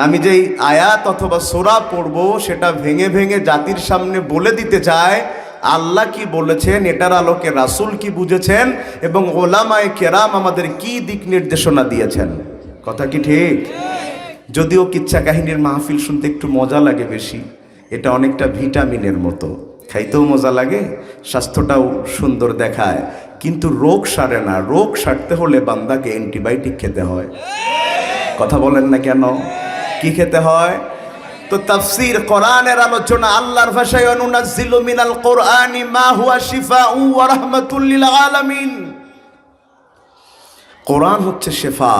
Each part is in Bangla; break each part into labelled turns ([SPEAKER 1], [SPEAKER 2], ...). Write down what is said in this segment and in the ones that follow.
[SPEAKER 1] আমি যেই আয়াত অথবা সোরা পড়ব, সেটা ভেঙে ভেঙে জাতির সামনে বলে দিতে চায় আল্লাহ কি বলেছেন? এটার আলোকে রাসূল কি বুঝেছেন? এবং ওলামায়ে কেরাম আমাদের কি দিক নির্দেশনা দিয়েছেন? কথা কি ঠিক? যদিও কিচ্ছা কাহিনীর মাহফিল শুনতে একটু মজা লাগে বেশি। এটা অনেকটা ভিটামিনের মতো। খাইতেও মজা লাগে, স্বাস্থ্যটাও সুন্দর দেখায়। কিন্তু রোগ সারে না। রোগ সারতে হলে বান্দাকে অ্যান্টিবায়োটিক খেতে হয়। কথা বলেন না কেন? কি খেতে হয়? তো তাফসির কোরআনের আলোচনা আল্লাহর ভাষায় অনুনাজিলু মিনাল কোরআনি মা হুয়া শিফাউ ওয়া রাহমাতুল লিল আলামিন। কোরআন হচ্ছে শেফা।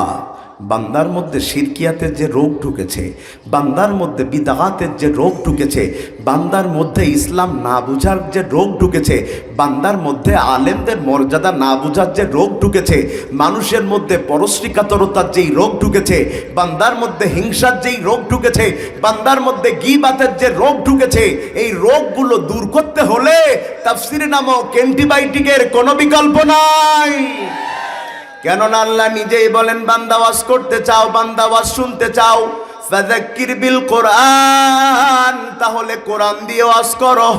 [SPEAKER 1] বান্দার মধ্যে শিরকিয়াতের যে রোগ ঢুকেছে, বান্দার মধ্যে বিদাগাতের যে রোগ ঢুকেছে, বান্দার মধ্যে ইসলাম না বুঝার যে রোগ ঢুকেছে, বান্দার মধ্যে আলেমদের মর্যাদা না বুঝার যে রোগ ঢুকেছে, মানুষের মধ্যে পরশ্রিকাতরতার যেই রোগ ঢুকেছে, বান্দার মধ্যে হিংসার যেই রোগ ঢুকেছে, বান্দার মধ্যে গিবাতের যে রোগ ঢুকেছে, এই রোগগুলো দূর করতে হলে তাফসির নামক অ্যান্টিবায়োটিকের কোনো বিকল্প নাই। কেননা আল্লাহ নিজেই বলেন, বান্দা ওয়াজ করতে চাও, বান্দা ওয়াজ শুনতে চাও। ফাযাক্কির বিল কোরআন, তাহলে কোরআন দিয়ে ওয়াজ করো।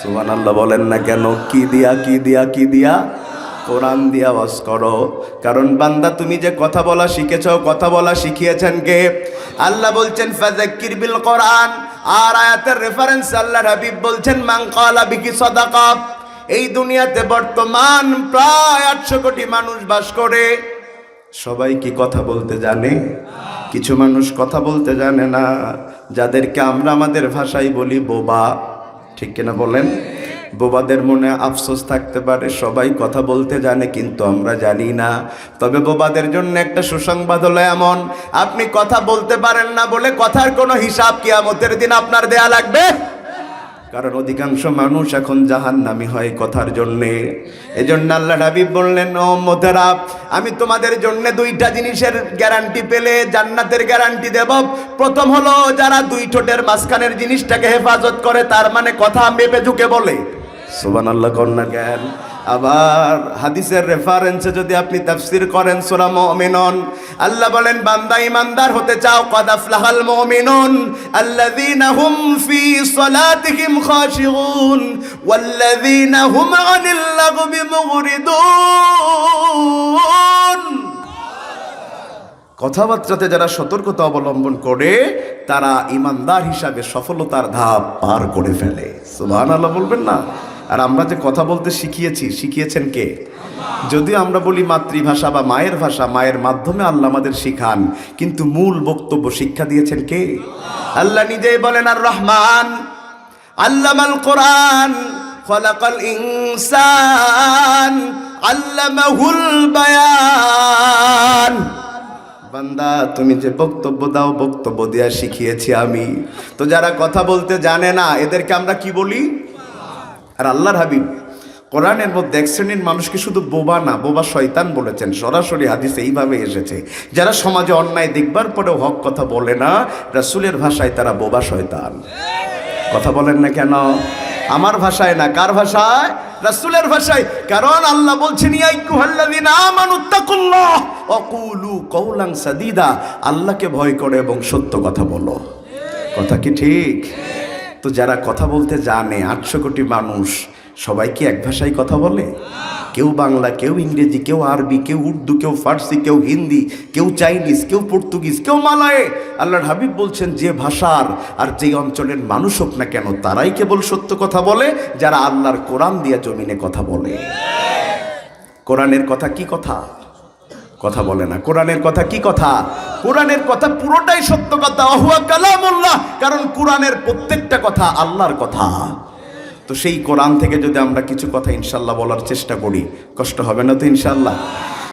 [SPEAKER 1] সুবহানাল্লাহ বলেন না কেন? কি দিয়া কি দিয়া কি দিয়া? কোরআন দিয়া ওয়াজ করো। কারণ বান্দা, তুমি যে কথা বলা শিখেছো, কথা বলা শিখিয়েছেন কে? আল্লাহ বলছেন, ফাযাক্কির বিল কোরআন। আর আয়াতের রেফারেন্স আল্লাহ হাবিব বলছেন ক্বালা বিকি সাদাকা। এই দুনিয়াতে বর্তমান প্রায় আটশো কোটি মানুষ বাস করে। সবাই কি কথা বলতে জানে? কিছু মানুষ কথা বলতে জানে না। যাদেরকে আমরা আমাদের ভাষায় বলি বোবা। ঠিক কিনা বলেন? বোবাদের মনে আফসোস থাকতে পারে, সবাই কথা বলতে জানে, কিন্তু আমরা জানি না। তবে বোবাদের জন্য একটা সুসংবাদ হলো এমন, আপনি কথা বলতে পারেন না বলে কথার কোনো হিসাব কি কিয়ামতের দিন আপনার দেয়া লাগবে? কারণ অধিকাংশ মানুষ এখন জাহান নামি হয় কথার জন্যে। এজন্য আল্লাহ হাবিব বললেন, ও মোদেরা আমি তোমাদের জন্য দুইটা জিনিসের গ্যারান্টি পেলে জান্নাতের গ্যারান্টি দেব। প্রথম হলো, যারা দুই ঠোঁটের মাঝখানের জিনিসটাকে হেফাজত করে, তার মানে কথা মেপে ঝুঁকে বলে। সুবান আল্লাহ কন্যা জ্ঞান আবার হাদিসের রেফারেন্সে যদি আপনি তাফসির করেন সূরা মুমিনুন, আল্লাহ বলেন, বান্দা ইমানদার হতে চাও, কদ আফলাহাল মুমিনুন, আল্লাযীনা হুম ফি সালাতিহিম খাশিউন, ওয়াল্লাযীনা হুম আনিল লাগবি মুগরিদুন। কথাবার্তাতে যারা সতর্কতা অবলম্বন করে, তারা ইমানদার হিসাবে সফলতার ধাপ পার করে ফেলে। সুবহানাল্লাহ বলবেন না? আর আমরা যে কথা বলতে শিখিয়েছি, শিখিয়েছেন কে? যদিও আমরা বলি মাতৃভাষা বা মায়ের ভাষা, মায়ের মাধ্যমে আল্লাহ আমাদের শিখান, কিন্তু মূল বক্তব্য শিক্ষা দিয়েছেন কে? আল্লাহ নিজেই বলেন, আর রহমান, আল্লামাল কোরআন, খলাকাল ইনসান, আল্লামাহুল বায়ান। বান্দা, তুমি যে বক্তব্য দাও, বক্তব্য দেওয়া শিখিয়েছি আমি। তো যারা কথা বলতে জানে না, এদেরকে আমরা কি বলি? আর আল্লাহর হাবিব কোরআনের মধ্যে এক শ্রেণির মানুষকে শুধু বোবা না, বোবা শয়তান বলেছেন। সরাসরি হাদিস এইভাবে এসেছে, যারা সমাজে অন্যায় দেখবার পরেও হক কথা বলে না, রাসুলের ভাষায় তারা বোবা শয়তান। কথা বলেন না কেন? আমার ভাষায় না, কার ভাষায়? রাসূলের ভাষায়। কারণ আল্লাহ বলছেন কুলু কওলান আল্লাহকে ভয় করে এবং সত্য কথা বলো। কথা কি ঠিক? তো যারা কথা বলতে জানে, আটশো কোটি মানুষ, সবাই কি এক ভাষায় কথা বলে? কেউ বাংলা, কেউ ইংরেজি, কেউ আরবি, কেউ উর্দু, কেউ ফার্সি, কেউ হিন্দি, কেউ চাইনিজ, কেউ পর্তুগিজ, কেউ মালায়। আল্লাহর হাবিব বলছেন, যে ভাষার আর যে অঞ্চলের মানুষ হোক না কেন, তারাই কেবল সত্য কথা বলে, যারা আল্লাহর কোরআন দিয়া জমিনে কথা বলে। কোরআনের কথা কি কথা? কথা বলে না। কোরআনের কথা কি কথা? কোরআনের কথা পুরোটাই সত্য কথা। কারণ কোরআনের প্রত্যেকটা কথা আল্লাহর কথা। তো সেই কোরআন থেকে যদি আমরা কিছু কথা ইনশাল্লাহ বলার চেষ্টা করি, কষ্ট হবে না তো ইনশাল্লাহ?